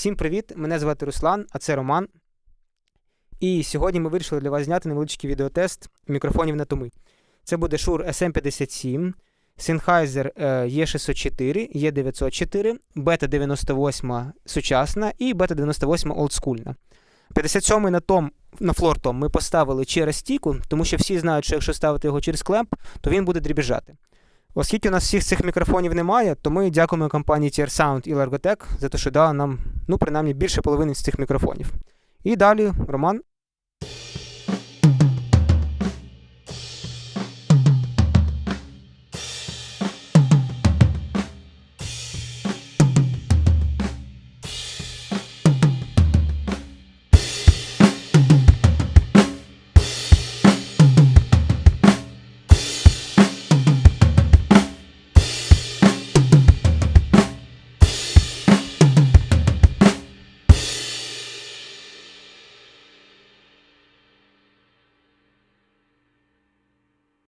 Всім привіт! Мене звати Руслан, а це Роман. І сьогодні ми вирішили для вас зняти невеличкий відеотест мікрофонів на томи. Це буде Shure SM57, Sennheiser е, E604, E904, Beta 98 сучасна і Beta 98 олдскульна. 57-й на том, на флор том ми поставили через стійку, тому що всі знають, що якщо ставити його через клемп, то він буде дрібіжати. Оскільки у нас всіх цих мікрофонів немає, то ми дякуємо компанії TR Sound і Largotech за те, що дала нам, ну, принаймні, більше половини з цих мікрофонів. І далі, Роман.